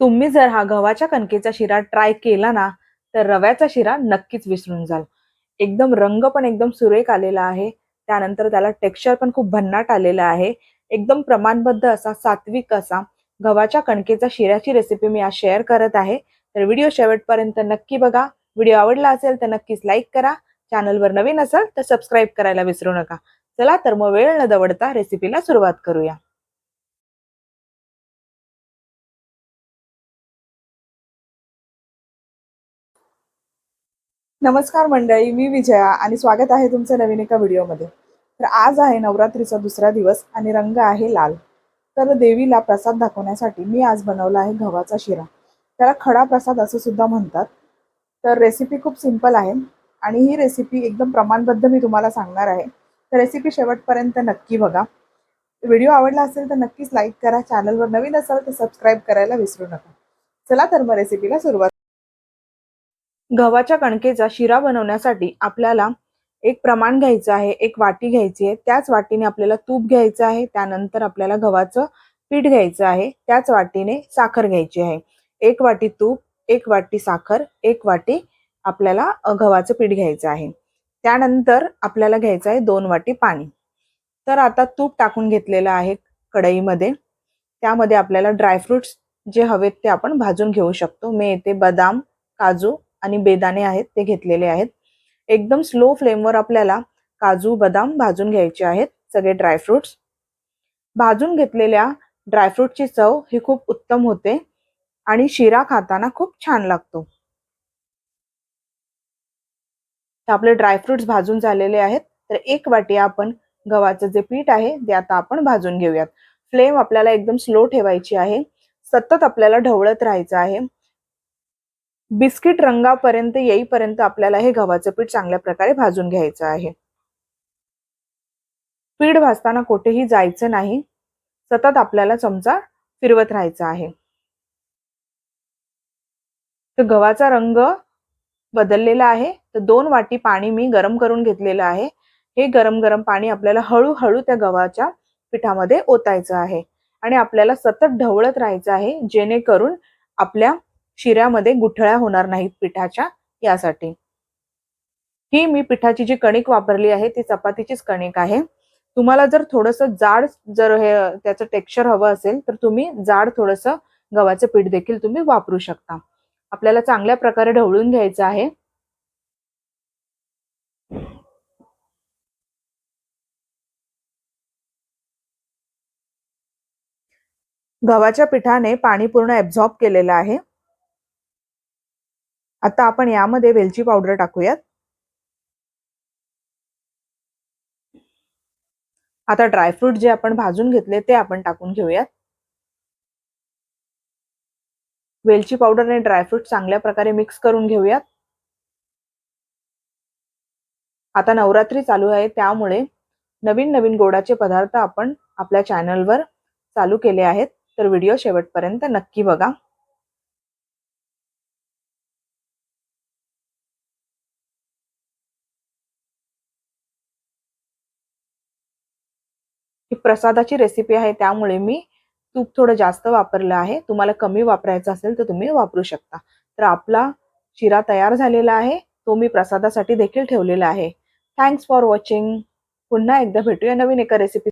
तुम्ही जर हा गव्हाच्या कणकेचा शिरा ट्राय केला ना तर रव्याचा शिरा नक्कीच विसरून जाल. एकदम रंग पण एकदम सुरेख आलेला आहे. त्यानंतर त्याला टेक्स्चर पण खूप भन्नाट आलेलं आहे. एकदम प्रमाणबद्ध असा सात्विक असा गव्हाच्या कणकेचा शिऱ्याची रेसिपी मी आज शेअर करत आहे. तर व्हिडिओ शेवटपर्यंत नक्की बघा. व्हिडिओ आवडला असेल तर नक्कीच लाईक करा. चॅनलवर नवीन असाल तर सबस्क्राईब करायला विसरू नका. चला तर मग वेळ न दवडता रेसिपीला सुरुवात करूया. नमस्कार मंडळी मी विजया आणि स्वागत आहे तुमचं नवीन एका व्हिडिओमध्ये. तर आज आहे नवरात्रीचा दुसरा दिवस आणि रंग आहे लाल. तर देवीला प्रसाद दाखवण्यासाठी मी आज बनवला आहे गव्हाचा शिरा. त्याला खडा प्रसाद असं सुद्धा म्हणतात. तर रेसिपी खूप सिंपल आहे आणि ही रेसिपी एकदम प्रमाणबद्ध मी तुम्हाला सांगणार आहे. तर रेसिपी शेवटपर्यंत नक्की बघा. व्हिडिओ आवडला असेल तर नक्कीच लाईक करा. चॅनलवर नवीन असाल तर सबस्क्राईब करायला विसरू नका. चला तर मग रेसिपीला सुरुवात गव्हाच्या कणकेचा शिरा बनवण्यासाठी आपल्याला एक प्रमाण घ्यायचं आहे एक वाटी घ्यायची आहे. त्याच वाटीने आपल्याला तूप घ्यायचं आहे. त्यानंतर आपल्याला गव्हाचं पीठ घ्यायचं आहे. त्याच वाटीने साखर घ्यायची आहे. एक वाटी तूप एक वाटी साखर एक वाटी आपल्याला गव्हाचं पीठ घ्यायचं आहे. त्यानंतर आपल्याला घ्यायचं आहे दोन वाटी पाणी. तर आता तूप टाकून घेतलेलं आहे कढईमध्ये. त्यामध्ये आपल्याला ड्रायफ्रुट्स जे हवेत ते आपण भाजून घेऊ शकतो. मी येथे बदाम काजू आणि बेदाणे आहेत ते घेतलेले आहेत. एकदम स्लो फ्लेमवर आपल्याला काजू बदाम भाजून घ्यायचे आहेत सगळे ड्रायफ्रुट्स भाजून घेतलेल्या ड्रायफ्रूटची चव ही खूप उत्तम होते आणि शिरा खाताना खूप छान लागतो. आपले ड्रायफ्रुट्स भाजून झालेले आहेत तर एक वाटी आपण गव्हाचं जे पीठ आहे ते आता आपण भाजून घेऊयात. फ्लेम आपल्याला एकदम स्लो ठेवायची आहे. सतत आपल्याला ढवळत राहायचं आहे. बिस्किट रंगापर्यंत येईपर्यंत आपल्याला हे गव्हाचं पीठ चांगल्या प्रकारे भाजून घ्यायचं आहे. पीठ भाजताना कुठेही जायचं नाही. सतत आपल्याला चमचा फिरवत राहायचा आहे. तर गव्हाचा रंग बदललेला आहे. तर दोन वाटी पाणी मी गरम करून घेतलेलं आहे. हे गरम गरम पाणी आपल्याला हळूहळू त्या गव्हाच्या पिठामध्ये ओतायचं आहे. आणि आपल्याला सतत ढवळत राहायचं आहे. जेणेकरून आपल्या शिऱ्यामध्ये गुठळ्या होणार नाहीत पिठाच्या यासाठी. ही मी पिठाची जी कणिक वापरली आहे ती चपातीचीच कणिक आहे. तुम्हाला जर थोडस जाड जर हे त्याचं टेक्स्चर हवं असेल तर तुम्ही जाड थोडस गव्हाचं पीठ देखील तुम्ही वापरू शकता. आपल्याला चांगल्या प्रकारे ढवळून घ्यायचं आहे. गव्हाच्या पिठाने पाणी पूर्ण ऍब्झॉर्ब केलेलं आहे. आता आपण यामध्ये वेलची पावडर टाकूयात. आता ड्रायफ्रूट जे आपण भाजून घेतले ते आपण टाकून घेऊयात. वेलची पावडर आणि ड्रायफ्रूट चांगल्या प्रकारे मिक्स करून घेऊयात. आता नवरात्री चालू आहे त्यामुळे नवीन नवीन गोडाचे पदार्थ आपण आपल्या चॅनलवर चालू केले आहेत. तर व्हिडिओ शेवटपर्यंत नक्की बघा. प्रसादाची रेसिपी आहे त्यामुळे मी तूप थोडं जास्त वापरलं आहे. तुम्हाला कमी वापरायचं असेल तर तुम्ही वापरू शकता. तर आपला शिरा तयार झालेला आहे. तो मी प्रसादासाठी देखील ठेवलेला आहे. थँक्स फॉर वॉचिंग पुन्हा एकदा भेटूया नवीन एका रेसिपी